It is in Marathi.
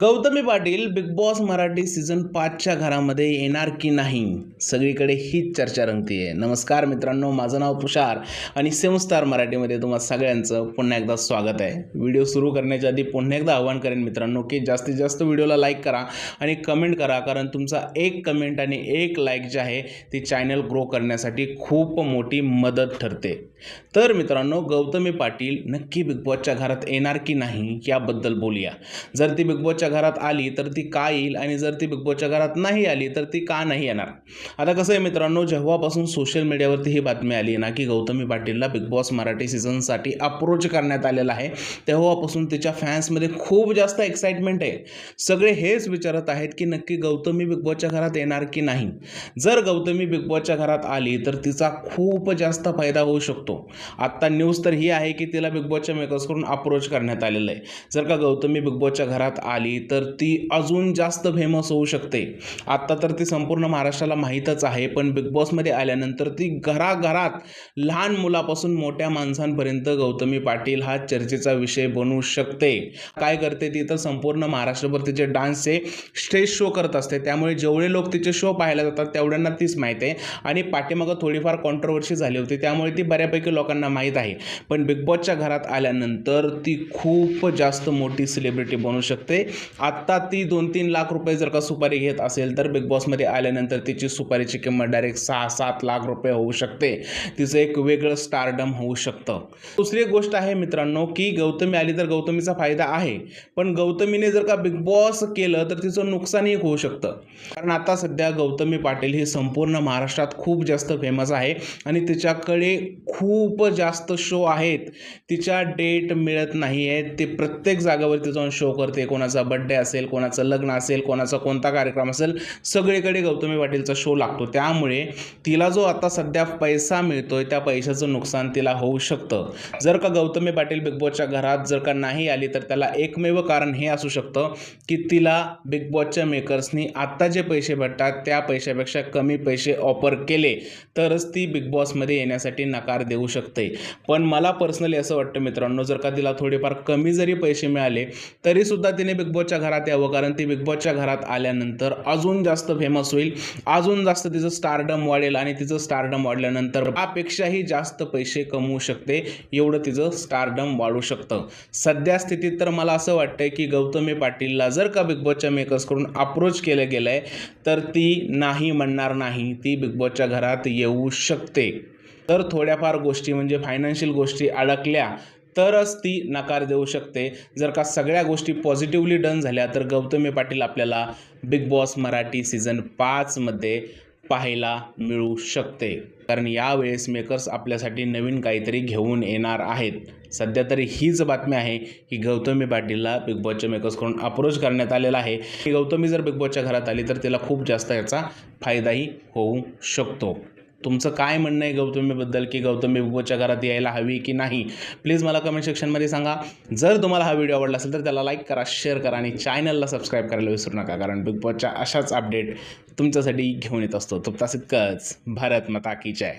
Gautami Patil Bigg Boss Marathi season पाचच्या घरामध्ये येणार की नाही? सगळीकडे हीच चर्चा रंगतीये. नमस्कार मित्रांनो माझं नाव तुषार आणि सेवन स्टार मराठीमध्ये तुम्हा सगळ्यांचं पुन्हा एकदा स्वागत आहे. व्हिडिओ सुरू करण्याच्या आधी पुन्हा एकदा आवाहन करेन मित्रांनो की जास्तीत जास्त व्हिडिओला लाईक करा आणि कमेंट करा कारण तुमचा एक कमेंट आणि एक लाईक जे आहे ती चॅनल ग्रो करण्यासाठी खूप मोठी मदत ठरते. तर मित्रांनो गौतमी पाटील नक्की बिग बॉसच्या घरात येणार की नाही याबद्दल बोलूया. जर ती बिग बॉसच्या घरात आली तर ती का येईल? आणि जर ती बिग बॉसच्या घरात नाही आली तर ती का नाही येणार? आता कसं आहे मित्रांनो जेव्हापासून सोशल मीडियावरती ही बातमी आली ना की गौतमी पाटीलला बिग बॉस मराठी सीझनसाठी अप्रोच करण्यात आलेला आहे तेव्हापासून तिच्या फॅन्समध्ये खूप जास्त एक्साइटमेंट आहे. सगळे हेच विचारत आहेत की नक्की गौतमी बिग बॉसच्या घरात येणार की नाही? जर गौतमी बिग बॉसच्या घरात आली तर तिचा खूप जास्त फायदा होऊ शकतो. आत्ता न्यूज तर ही आहे की तिला बिग बॉसच्या मेकर्सकडून अप्रोच करण्यात आलेलं आहे. जर का गौतमी बिग बॉसच्या घरात आली तर ती अजून जास्त फेमस होऊ शकते. आत्ता तर ती संपूर्ण महाराष्ट्राला माहीतच आहे पण बिग बॉसमध्ये आल्यानंतर ती घराघरात लहान मुलापासून मोठ्या माणसांपर्यंत गौतमी पाटील हा चर्चेचा विषय बनू शकते. काय करते ती तर संपूर्ण महाराष्ट्रभर तिचे डान्सचे स्टेज शो करत असते. त्यामुळे जेवढे लोक तिचे शो पाहायला जातात तेवढ्यांना तीच माहीत आहे. आणि पाठीमागं थोडीफार कॉन्ट्रोवर्सी झाली होती त्यामुळे ती बऱ्यापैकी लोकांना माहीत आहे. पण बिग बॉसच्या घरात आल्यानंतर ती खूप जास्त मोठी सेलिब्रिटी बनू शकते. आत्ता ती दोन तीन लाख रुपये जर का सुपारी घेत असेल तर बिग बॉसमध्ये आल्यानंतर तिची सुपारीची किंमत डायरेक्ट सहा सात लाख रुपये होऊ शकते. तिचं एक वेगळं स्टारडम होऊ शकतं. दुसरी एक गोष्ट आहे मित्रांनो की गौतमी आली तर गौतमीचा फायदा आहे. पण गौतमीने जर का बिग बॉस केलं तर तिचं नुकसानही होऊ शकतं. कारण आता सध्या गौतमी पाटील ही संपूर्ण महाराष्ट्रात खूप जास्त फेमस आहे आणि तिच्याकडे खूप जास्त शो आहेत. तिच्या डेट मिळत नाही आहेत ते प्रत्येक जागेवरती जाऊन शो करते. कोणाचा बड्डे असेल कोणाचं लग्न असेल कोणाचा कोणता कार्यक्रम असेल सगळीकडे गौतमी पाटीलचा शो लागतो. त्यामुळे तिला जो आता सध्या पैसा मिळतोय त्या पैशाचं नुकसान तिला होऊ शकतं. जर का गौतमी पाटील बिग बॉसच्या घरात जर का नाही आली तर त्याला एकमेव कारण हे असू शकतं की तिला बिग बॉसच्या मेकर्सनी आत्ता जे पैसे भेटतात त्या पैशापेक्षा कमी पैसे ऑफर केले तरच ती बिग बॉसमध्ये येण्यासाठी नकार देऊ शकते. पण मला पर्सनली असं वाटतं मित्रांनो जर का तिला थोडेफार कमी जरी पैसे मिळाले तरीसुद्धा तिने बिग बॉस बॉसच्या घरात यावं कारण ती बिग बॉसच्या घरात आल्यानंतर अजून जास्त फेमस होईल. अजून जास्त तिचं स्टारडम वाढेल आणि तिचं स्टारडम वाढल्यानंतर त्यापेक्षाही जास्त पैसे कमवू शकते. एवढं तिचं स्टारडम वाढू शकतं. सध्या स्थितीत तर मला असं वाटतंय की गौतमी पाटीलला जर का बिग बॉसच्या मेकर्सकडून अप्रोच केलं गेलं आहे तर ती नाही म्हणणार नाही. ती बिग बॉसच्या घरात येऊ शकते. तर थोड्याफार गोष्टी म्हणजे फायनान्शियल गोष्टी अडकल्या तरच ती नकार देऊ शकते. जर का सगळ्या गोष्टी पॉझिटिव्हली डन झाल्या तर गौतमी पाटील आपल्याला बिग बॉस मराठी सीझन पाचमध्ये पाहायला मिळू शकते. कारण यावेळेस मेकर्स आपल्यासाठी नवीन काहीतरी घेऊन येणार आहेत. सध्या तरी हीच बातमी आहे की गौतमी पाटीलला बिग बॉसच्या मेकर्सकडून अप्रोच करण्यात आलेला आहे. की गौतमी जर बिग बॉसच्या घरात आली तर तिला खूप जास्त याचा फायदाही होऊ शकतो. तुमचं काय म्हणणं आहे गौतमीबद्दल की गौतमी बिग घरात यायला हवी की नाही? प्लीज मला कमेंट सेक्शनमध्ये सांगा. जर तुम्हाला हा व्हिडिओ आवडला असेल तर त्याला लाईक करा शेअर करा आणि चॅनलला सबस्क्राईब करायला विसरू नका कारण बिग बॉसच्या अशाच अपडेट तुमच्यासाठी घेऊन येत असतो. तुमचा इतकंच भारत मता की जय.